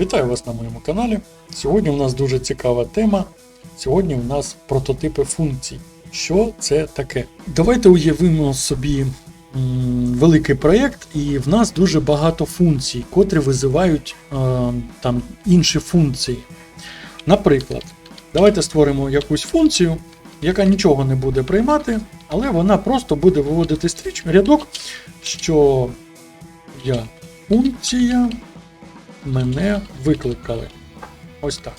Вітаю вас на моєму каналі. Сьогодні у нас дуже цікава тема. Сьогодні у нас прототипи функцій. Що це таке? Давайте уявимо собі м, великий проєкт, і в нас дуже багато функцій, котрі визивають е, там інші функції. Наприклад, давайте створимо якусь функцію, яка нічого не буде приймати, але вона просто буде виводити стріч рядок, що я функція мене викликали. Ось так.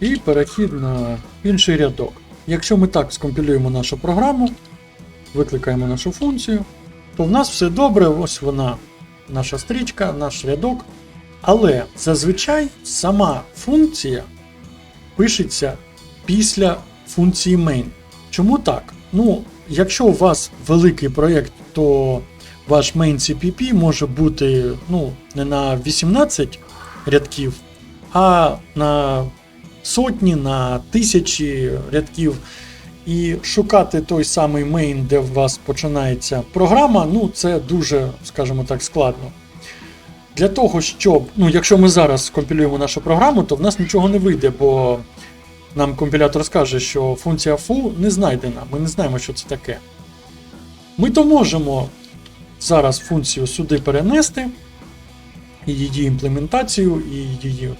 І перехід на інший рядок. Якщо ми так скомпілюємо нашу програму, викликаємо нашу функцію, то в нас все добре, ось вона, наша стрічка, наш рядок. Але зазвичай сама функція пишеться після функції main. Чому так? Ну, якщо у вас великий проєкт, то ваш main CPP може бути ну, не на 18 рядків, а на сотні, на тисячі рядків. І шукати той самий main, де у вас починається програма, ну це дуже, скажімо так, складно. Для того, щоб, ну, якщо ми зараз скомпілюємо нашу програму, то в нас нічого не вийде, бо нам компілятор скаже, що функція foo не знайдена, ми не знаємо, що це таке. Ми то можемо зараз функцію сюди перенести, і її імплементацію, і її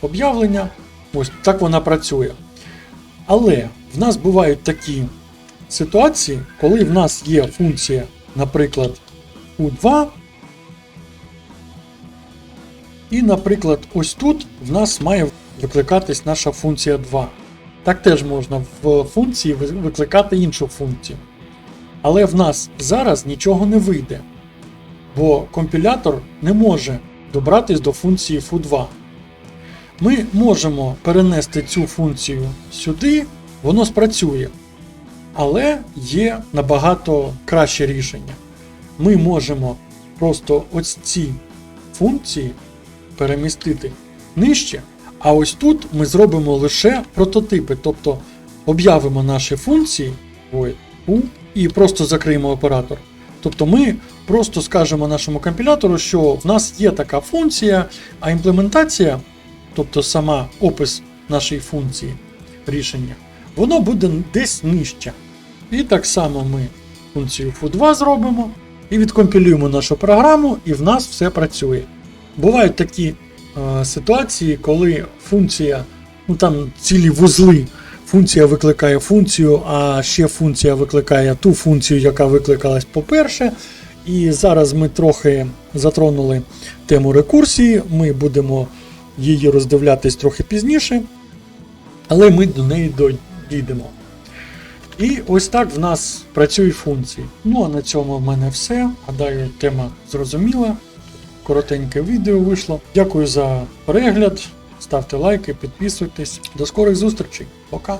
об'явлення. Ось так вона працює. Але в нас бувають такі ситуації, коли в нас є функція, наприклад, U2. І, наприклад, ось тут в нас має викликатись наша функція 2. Так теж можна в функції викликати іншу функцію. Але в нас зараз нічого не вийде, бо компілятор не може добратись до функції foo2. Ми можемо перенести цю функцію сюди, воно спрацює. Але є набагато краще рішення. Ми можемо просто ось ці функції перемістити нижче, а ось тут ми зробимо лише прототипи, тобто об'явимо наші функції у, і просто закриємо оператор. Тобто ми просто скажемо нашому компілятору, що в нас є така функція, а імплементація, тобто сама опис нашої функції рішення, воно буде десь нижче. І так само ми функцію foo2 зробимо і відкомпілюємо нашу програму, і в нас все працює. Бувають такі е, ситуації, коли функція, ну там цілі вузли, функція викликає функцію, а ще функція викликає ту функцію, яка викликалась по-перше. І зараз ми трохи затронули тему рекурсії, ми будемо її роздивлятись трохи пізніше, але ми до неї дійдемо. І ось так в нас працюють функції. Ну а на цьому в мене все. Гадаю, тема зрозуміла. Коротеньке відео вийшло. Дякую за перегляд. Ставте лайки, підписуйтесь. До скорих зустрічей. Пока.